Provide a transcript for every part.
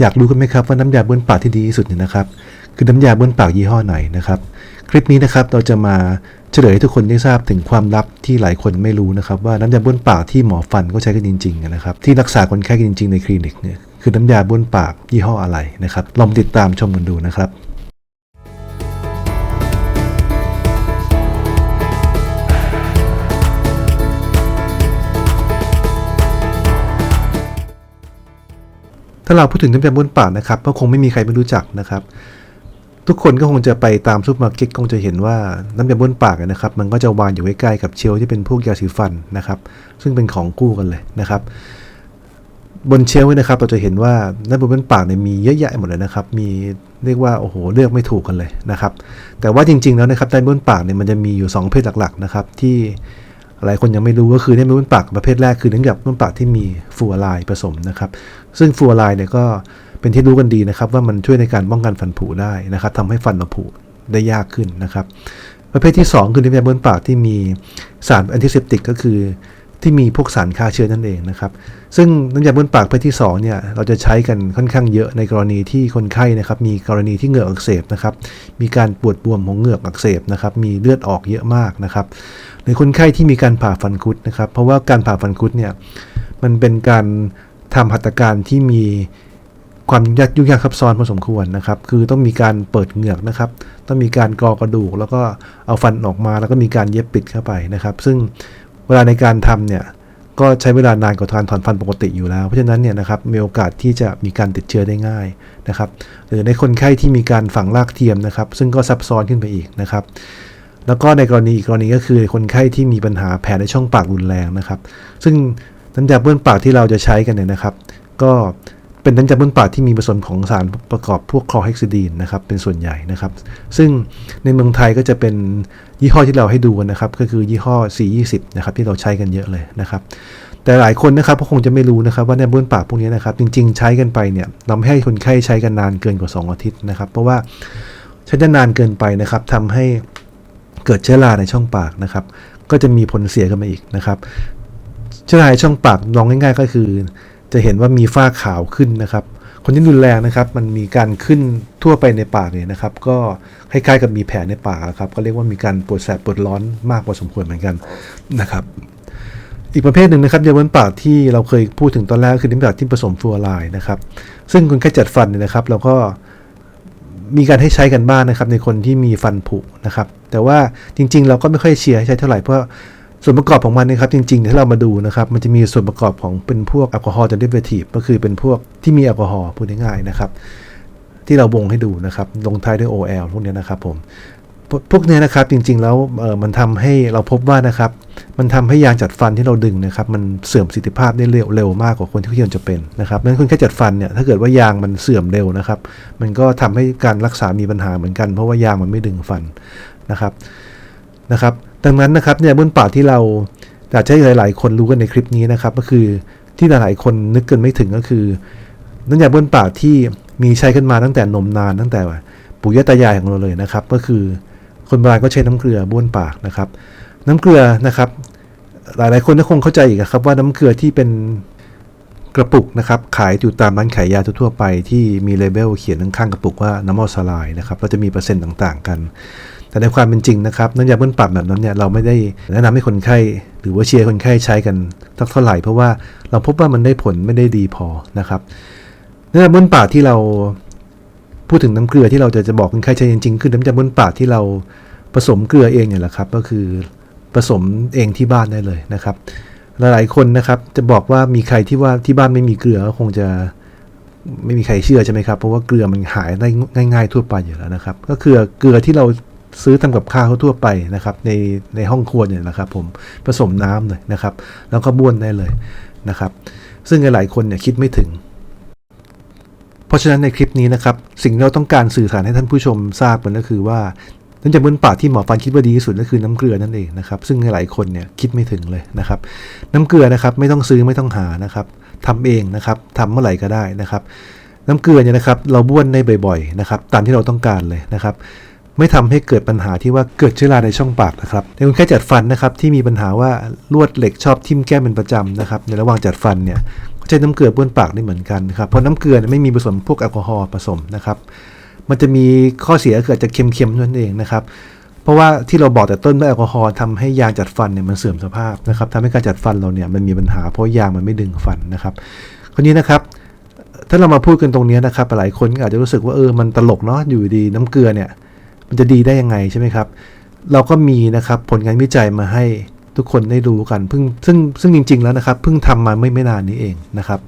อยากรู้กันไหมครับว่าน้ำยาบ้วนปากที่ดีที่สุดเนี่ยนะครับ คือน้ำยาบ้วนปากยี่ห้อไหนนะครับ คลิปนี้นะครับเราจะมาเฉลยให้ทุกคนได้ทราบถึงความลับที่หลายคนไม่รู้นะครับ ว่าน้ำยาบ้วนปากที่หมอฟันก็ใช้กันจริงๆนะครับ ที่รักษาคนไข้กันจริงๆในคลินิกเนี่ยคือน้ำยาบ้วนปากยี่ห้ออะไรนะครับลองติดตามชมกันดูนะครับาเราพูดถึงน้ำยาบ้วนปากนะครับก็คงไม่มีใครไม่รู้จักนะครับ ทุกคนก็คงจะไปตามซูเปอร์มาร์เก็ตคงจะเห็นว่าน้ำยาบ้วนปากนะครับ มันก็จะวางอยู่ใกล้ๆกับเชลที่เป็นพวกยาสีฟันนะครับ ซึ่งเป็นของคู่กันเลยนะครับ บนเชลนะครับเราจะเห็นว่าน้ำยาบ้วนปากเนี่ยมีเยอะแยะหมดเลยนะครับ มีเรียกว่าโอ้โหเลือกไม่ถูกกันเลยนะครับ แต่ว่าจริง ๆแล้วนะครับน้ำยาบ้วนปากเนี่ยมันจะมีอยู่ 2เภทหลักๆนะครับที่ หลายคนยังไม่รู้ก็คือเน้ำยาบ้วนปากประเภทแรกคือน้ำยาบ้วนปากที่มีฟูออไรผสมนะครับ ซึ่งฟูออไรเนี่ยก็เป็นที่รู้กันดีนะครับ ว่ามันช่วยในการป้องกันฟันผุได้นะครับทำให้ฟันเราผุได้ยากขึ้นนะครับ ประเภทที่ 2 คือเน้ำยาบ้วนปากที่มีสารแอนติเซปติกก็คือ ที่มีพวกสารฆ่าเชื้อนั่นเองนะครับ ซึ่งน้ำยาบ้วนปากประเภทที่2เนี่ยเราจะใช้กันค่อนข้างเยอะในกรณีที่คนไข้นะครับ มีกรณีที่เหงือกอักเสบนะครับ มีการปวดบวมของเหงือกอักเสบนะครับ มีเลือดออกเยอะมากนะครับหรือคนไข้ที่มีการผ่าฟันคุดนะครับ เพราะว่าการผ่าฟันคุดเนี่ยมันเป็นการทำหัตถการที่มีความยุ่งยากยุ่งยากซับซ้อนพอสมควรนะครับ คือต้องมีการเปิดเหงือกนะครับ ต้องมีการกรอกระดูก แล้วก็เอาฟันออกมา แล้วก็มีการเย็บปิดเข้าไปนะครับ ซึ่ง เวลาในการทำเนี่ยก็ใช้เวลานานกว่าการถอนฟันปกติอยู่แล้ว เพราะฉะนั้นเนี่ยนะครับมีโอกาสที่จะมีการติดเชื้อได้ง่ายนะครับหรือในคนไข้ที่มีการฝังรากเทียมนะครับ ซึ่งก็ซับซ้อนขึ้นไปอีกนะครับ แล้วก็ในกรณีอีกกรณีก็คือคนไข้ที่มีปัญหาแผลในช่องปากรุนแรงนะครับ ซึ่งน้ำยาบ้อนปากที่เราจะใช้กันเนี่ยนะครับ ก็ เป็นน้ำยาบ้วนปากที่มีผสมของสารประกอบพวกคลอเฮกซิดีนนะครับเป็นส่วนใหญ่นะครับ ซึ่งในเมืองไทยก็จะเป็นยี่ห้อที่เราให้ดูนะครับ ก็คือยี่ห้อ C20 นะครับที่เราใช้กันเยอะเลยนะครับ แต่หลายคนนะครับก็คงจะไม่รู้นะครับว่าน้ำบ้วนปากพวกนี้นะครับจริงๆ ใช้กันไปเนี่ยเราไม่ให้คนไข้ใช้กันนานเกินกว่า 2 อาทิตย์นะครับ เพราะว่าใช้นานเกินไปนะครับทำให้เกิดเชื้อราในช่องปากนะครับ ก็จะมีผลเสียขึ้นมาอีกนะครับเชื้อราในช่องปากลองง่าย ๆ ก็คือ จะเห็นว่ามีฝ้าขาวขึ้นนะครับ คนที่รุนแรงนะครับ มันมีการขึ้นทั่วไปในปากเนี่ยนะครับ ก็คล้ายๆกับมีแผลในปากครับ ก็เรียกว่ามีการปวดแสบปวดร้อนมากพอสมควรเหมือนกันนะครับ อีกประเภทหนึ่งนะครับยาบ้นปากที่เราเคยพูดถึงตอนแรกคือน้ำยาที่ผสมฟลูออไรด์นะครับ ซึ่งคนไข้จัดฟันเนี่ยนะครับ เราก็มีการให้ใช้กันบ้างนนะครับในคนที่มีฟันผุนะครับ แต่ว่าจริงๆ เราก็ไม่ค่อยเชียร์ให้ใช้เท่าไหร่เพราะ ส่วนประกอบของมันนะครับจริงๆถ้าเรามาดูนะครับมันจะมีส่วนประกอบของเป็นพวกแอลกอฮอล์เดริเวทีฟก็คือเป็นพวกที่มีแอลกอฮอล์พูดง่ายๆนะครับที่เราวงให้ดูนะครับลงท้ายด้วย OL พวกเนี้ยนะครับผมพวกพวกเนี้ยนะครับจริงๆแล้วเออมันทำให้เราพบว่านะครับมันทำให้ยางจัดฟันที่เราดึงนะครับมันเสื่อมประสิทธิภาพได้เร็วเร็วมากกว่าคนที่ควรจะเป็นนะครับนั้นคนแค่จัดฟันเนี่ยถ้าเกิดว่ายางมันเสื่อมเร็วนะครับ มันก็ทำให้การรักษามีปัญหาเหมือนกัน เพราะว่ายางมันไม่ดึงฟันนะครับนะครับ ดังนั้นนะครับเนี่ยบนป่าที่เราอยากจะให้หลาย ๆ คนรู้กันในคลิปนี้นะครับ ก็คือที่หลายๆคนนึกกันไม่ถึงก็คือน้ำยาบ้วนปากที่มีใช้กันมาตั้งแต่นมนานตั้งแต่ปู่ย่าตายายของเราเลยนะครับ ก็คือคนโบราณก็ใช้น้ำเกลือบ้วนปากนะครับ น้ำเกลือนะครับ หลายๆคนก็คงเข้าใจอีกอะครับ ว่าน้ำเกลือที่เป็นกระปุกนะครับ ขายอยู่ตามร้านขายยาทั่วไปที่มีเลเบลเขียนข้างๆกระปุกว่าน้ำมันสลายนะครับเราจะมีเปอร์เซ็นต์ต่าง ๆ กัน แต่ในความเป็นจริงนะครับน้ำยาบ้วนปากแบบนั้นเนี่ยเราไม่ได้แนะนำให้คนไข้ หรือว่าเชียร์คนไข้ใช้กันสักเท่าไหร่เพราะว่าเราพบว่ามันได้ผลไม่ได้ดีพอนะครับน้ำยาบ้วนปากที่เราพูดถึงน้ำเกลือที่เราจะจะบอกคนไข้ใช้จริงๆคือน้ำยาบ้วนปากที่เราผสมเกลือเองเนี่ยแหละครับ ก็คือผสมเองที่บ้านได้เลยนะครับหลายๆคนนะครับจะบอกว่ามีใครที่ว่าที่บ้านไม่มีเกลือก็คงจะไม่มีใครเชื่อใช่ไหมครับเพราะว่าเกลือมันหายได้ง่าย ๆ ทั่วไปอยู่แล้วนะครับ ก็คือเกลือที่เรา ซื้อทำกับข้าวทั่วไปนะครับในในห้องครัวเนี่ยนะครับผมผสมน้ำเลยนะครับ แล้วก็บ้วนได้เลยนะครับ ซึ่งหลายคนเนี่ยคิดไม่ถึง เพราะฉะนั้นในคลิปนี้นะครับสิ่งที่เราต้องการสื่อสารให้ท่านผู้ชมทราบกันก็คือว่าน้ำยาบ้วนปากที่หมอฟันคิดว่าดีที่สุดก็คือน้ำเกลือนั่นเองนะครับ ซึ่งหลายคนเนี่ยคิดไม่ถึงเลยนะครับ น้ำเกลือนะครับไม่ต้องซื้อไม่ต้องหานะครับทำเองนะครับทำเมื่อไหร่ก็ได้นะครับ น้ำเกลือเนี่ยนะครับ เราบ้วนได้บ่อยๆนะครับ ตามที่เราต้องการเลยนะครับ ไม่ทำให้เกิดปัญหาที่ว่าเกิดเชื้อราในช่องปากนะครับในคนแค่จัดฟันนะครับที่มีปัญหาว่าลวดเหล็กชอบทิ่มแก้มเป็นประจำนะครับในระหว่างจัดฟันเนี่ยใช้น้ำเกลือบ้วนปากได้เหมือนกันนะครับเพราะน้ำเกลือไม่มีผสมพวกแอลกอฮอล์ผสมนะครับมันจะมีข้อเสียคืออาจจะเค็มๆนั่นเองนะครับเพราะว่าที่เราบอกแต่ต้นว่าแอลกอฮอล์ทำให้ยางจัดฟันเนี่ยมันเสื่อมสภาพนะครับทำให้การจัดฟันเราเนี่ยมันมีปัญหาเพราะยางมันไม่ดึงฟันนะครับคราวนี้นะครับ ถ้าเรามาพูดกันตรงนี้นะครับหลายคนอาจจะรู้สึกว่าเออมันตลกเนาะอยู่ดีน้ำเกลือเนี่ย มันจะดีได้ยังไงใช่ไหมครับ เราก็มีนะครับผลงานวิจัยมาให้ทุกคนได้รู้กันเพิ่งซึ่งซึ่งจริง ๆ แล้วนะครับเพิ่งทำมาไม่ไม่นานนี้เองนะครับ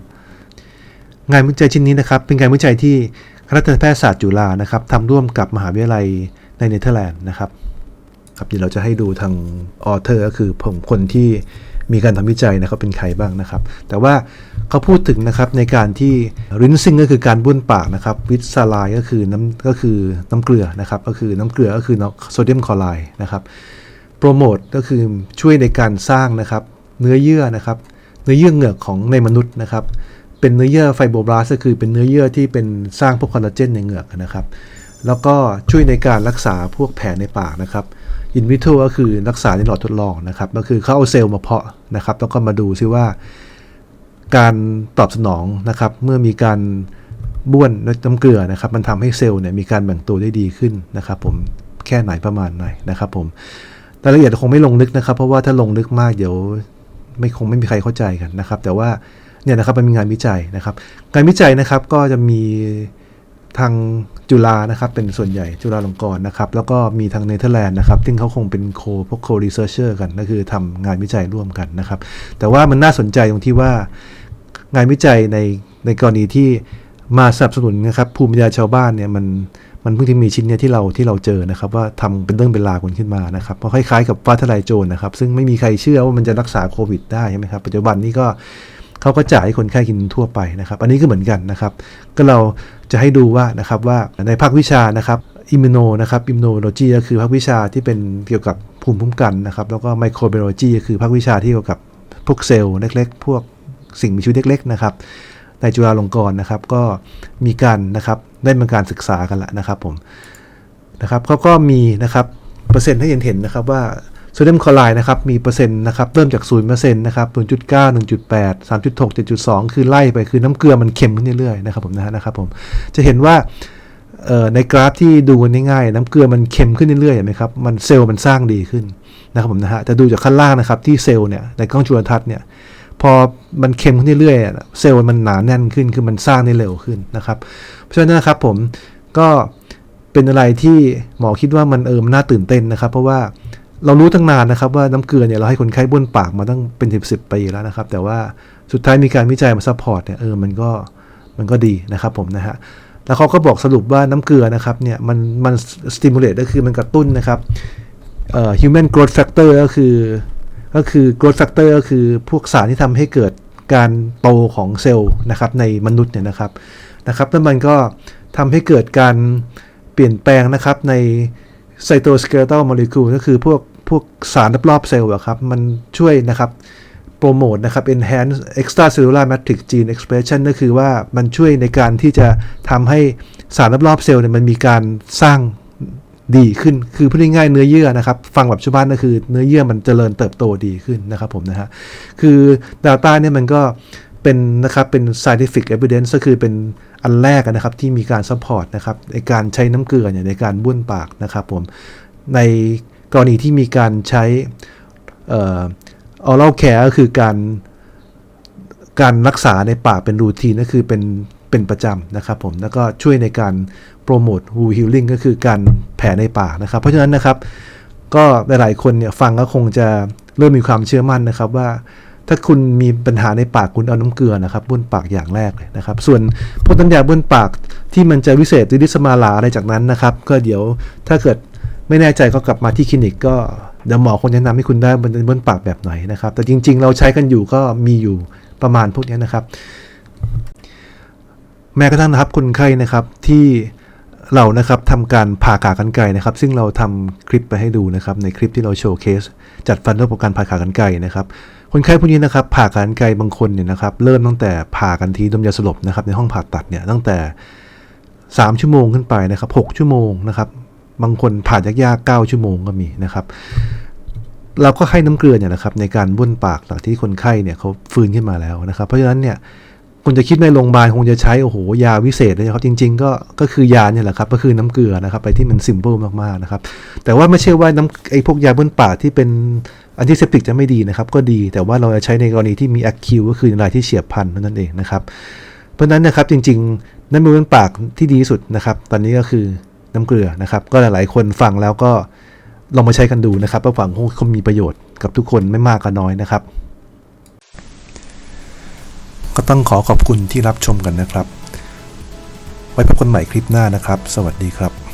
งานวิจัยชิ้นนี้นะครับ เป็นงานวิจัยที่คณะทันตแพทยศาสตร์จุฬานะครับทำร่วมกับมหาวิทยาลัยในเนเธอร์แลนด์นะครับครับเดี๋ยวเราจะให้ดูทางออเทอร์ก็คือผมคนที่ มีการทำวิจัยนะครับเป็นใครบ้างนะครับ แต่ว่าเขาพูดถึงนะครับในการที่ rinsing ก็คือการบ้วนปากนะครับวิตซาไลก็คือน้ำก็คือน้ำเกลือนะครับก็คือน้ำเกลือก็คือโซเดียมคลอไรด์นะครับโปรโมทก็คือช่วยในการสร้างนะครับเนื้อเยื่อนะครับเนื้อเยื่อเหงือกของในมนุษย์นะครับเป็นเนื้อเยื่อไฟโบบลาสก็คือเป็นเนื้อเยื่อที่เป็นสร้างพวกคอลลาเจนในเหงือกนะครับ แล้วก็ช่วยในการรักษาพวกแผลในปากนะครับ อินวิโทก็คือรักษาในหลอดทดลองนะครับ ก็คือเขาเอาเซลล์มาเพาะนะครับ แล้วก็มาดูซิว่า การตอบสนองนะครับ เมื่อมีการบ้วนด้วยน้ำเกลือนะครับ มันทำให้เซลล์เนี่ยมีการแบ่งตัวได้ดีขึ้นนะครับ ผมแค่ไหนประมาณไหนนะครับ ผมรายละเอียดคงไม่ลงลึกนะครับ เพราะว่าถ้าลงลึกมากเดี๋ยว ไม่คงไม่มีใครเข้าใจกันนะครับ แต่ว่าเนี่ยนะครับมันมีงานวิจัยนะครับ การวิจัยนะครับก็จะมีทาง จุฬานะครับเป็นส่วนใหญ่จุฬาลงกรณ์นะครับ แล้วก็มีทางเนเธอร์แลนด์นะครับซึ่งเขาคงเป็นโคพวกโครีเซอร์เชอร์กันก็คือทำงานวิจัยร่วมกันนะครับ แต่ว่ามันน่าสนใจตรงที่ว่างานวิจัยในในกรณีที่มาสนับสนุนนะครับภูมิปัญญาชาวบ้านเนี่ยมันมันเพิ่งจะมีชิ้นเนี้ยที่เราที่เราเจอนะครับ ว่าทำเป็นเรื่องเป็นราวกันขึ้นมานะครับเพราะคล้ายๆกับฟ้าทลายโจรนะครับ ซึ่งไม่มีใครเชื่อว่ามันจะรักษาโควิดได้ใช่ไหมครับปัจจุบันนี้ก็ เขาก็จ่ายให้คนไข้กินทั่วไปนะครับ อันนี้ก็เหมือนกันนะครับ ก็เราจะให้ดูว่านะครับว่าในภาควิชานะครับอิมมูโนนะครับอิมมูโนโลจีก็คือภาควิชาที่เป็นเกี่ยวกับภูมิคุ้มกันนะครับแล้วก็ไมโครไบโอโลจีก็คือภาควิชาที่เกี่ยวกับพวกเซลล์เล็กๆ พวกสิ่งมีชีวิตเล็ก ๆ นะครับ ในจุฬาลงกรณ์นะครับ ก็มีการนะครับได้มีการศึกษากันละนะครับผมนะครับเขาก็มีนะครับเปอร์เซ็นต์ให้เห็นเห็นนะครับว่า โซเดียมคลอไรด์นะครับมีเปอร์เซ็นต์นะครับเริ่มจาก0%นะครับ0.9 1.8 3.6 7.2คือไล่ไปคือน้ำเกลือมันเค็มขึ้นเรื่อยๆนะครับผมนะฮะนะครับผมจะเห็นว่าในกราฟที่ดูง่ายๆน้ำเกลือมันเค็มขึ้นเรื่อยๆเห็นไหมครับมันเซลล์มันสร้างดีขึ้นนะครับผมนะฮะแต่ดูจากข้างล่างนะครับที่เซลล์เนี่ยในกล้องจุลทรรศน์เนี่ยพอมันเค็มขึ้นเรื่อยๆเซลล์มันหนาแน่นขึ้นคือมันสร้างได้เร็วขึ้นนะครับเพราะฉะนั้นนะครับผมก็เป็นอะไรที่หมอคิดว่ามันเออมันน่าตื่นเต้นนะครับ เพราะว่า เรารู้ตั้งนานนะครับว่าน้ำเกลือเนี่ยเราให้คนไข้บ้วนปากมาตั้งเป็นสิบสิบปีแล้วนะครับ แต่ว่าสุดท้ายมีการวิจัยมาซัพพอร์ตเนี่ยเออมันก็มันก็ดีนะครับผมนะฮะแล้วเขาก็บอกสรุปว่าน้ำเกลือนะครับเนี่ยมันมันสติมูลเลตก็คือมันกระตุ้นนะครับเอ่อ human growth factor ก็คือก็คือ growth factor ก็คือพวกสารที่ทำให้เกิดการโตของเซลล์นะครับในมนุษย์เนี่ยนะครับนะครับแล้วมันก็ทำให้เกิดการเปลี่ยนแปลงนะครับใน ไซโตสเกเลตัลโมเลกุลก็คือพวกพวกสารรอบๆเซลล์ครับ มันช่วยนะครับ โปรโมทนะครับ enhance extracellular matrix gene expression ก็คือว่ามันช่วยในการที่จะทำให้สารรอบๆเซลล์เนี่ยมันมีการสร้างดีขึ้น คือพูดง่ายๆเนื้อเยื่อนะครับ ฟังแบบชาวบ้านก็คือเนื้อเยื่อมันเจริญเติบโตดีขึ้นนะครับผมนะฮะ คือ Data เนี่ยมันก็ เป็นนะครับเป็น scientific evidence ก็คือเป็นอันแรกนะครับที่มีการ support นะครับในการใช้น้ำเกลือเนี่ยในการบ้วนปากนะครับผมในกรณีที่มีการใช้ออ oral care ก็คือการการรักษาในปากเป็นรูทีนก็คือเป็นเป็นประจำนะครับผมแล้วก็ช่วยในการโปรโมท wound healing ก็คือการแผลในปากนะครับ เพราะฉะนั้นนะครับก็หลายๆคนเนี่ยฟังก็คงจะเริ่มมีความเชื่อมั่นนะครับว่า ถ้าคุณมีปัญหาในปากคุณเอาน้ำเกลือนะครับบ้วนปากอย่างแรกเลยนะครับ ส่วนพวกน้ำยาบ้วนปากที่มันจะวิเศษหรือดิสมาลาอะไรจากนั้นนะครับ ก็เดี๋ยวถ้าเกิดไม่แน่ใจก็กลับมาที่คลินิกก็เดี๋ยวหมอคงแนะนำให้คุณได้บนบนปากแบบไหนนะครับ แต่จริง ๆ เราใช้กันอยู่ก็มีอยู่ประมาณพวกนี้นะครับ แม้กระทั่งนะครับคนไข้นะครับที่ เรานะครับทำการผ่าขากรรไกรนะครับ ซึ่งเราทำคลิปไปให้ดูนะครับในคลิปที่เราโชว์เคส จัดฟันด้วยการผ่าขากรรไกรนะครับคนไข้พวกนี้นะครับผ่าขากรรไกรบางคนเนี่ยนะครับเริ่มตั้งแต่ผ่ากันทีดมยาสลบนะครับในห้องผ่าตัดเนี่ยตั้งแต่ 3 ชั่วโมงขึ้นไปนะครับ 6 ชั่วโมงนะครับบางคนผ่ายากๆ 9 ชั่วโมงก็มีนะครับ เราก็ให้น้ำเกลือเนี่ยนะครับในการบ้วนปากหลังที่คนไข้เนี่ยเขาฟื้นขึ้นมาแล้วนะครับ เพราะฉะนั้นเนี่ย คุณจะคิดในโรงพยาบาลคงจะใช้โอ้โหยาวิเศษเลยนะครับจริง ๆ ก็ก็คือยาเนี่ยแหละครับก็คือน้ำเกลือนะครับไปที่มันซิมเปิลมากๆนะครับแต่ว่าไม่ใช่ว่าน้ำไอ้พวกยาบนปากที่เป็นอันติเซปติกจะไม่ดีนะครับก็ดีแต่ว่าเราจะใช้ในกรณีที่มีอะคิวก็คือรายที่เฉียบพลันเท่านั้นเองนะครับเพราะฉะนั้นนะครับจริงๆน้ำมันบนปากที่ดีที่สุดนะครับตอนนี้ก็คือน้ำเกลือนะครับก็หลายๆคนฟังแล้วก็ลองมาใช้กันดูนะครับเพราะฝังคงมีประโยชน์กับทุกคนไม่มากก็น้อยนะครับ ก็ต้องขอขอบคุณที่รับชมกันนะครับ ไว้พบกันใหม่คลิปหน้านะครับ สวัสดีครับ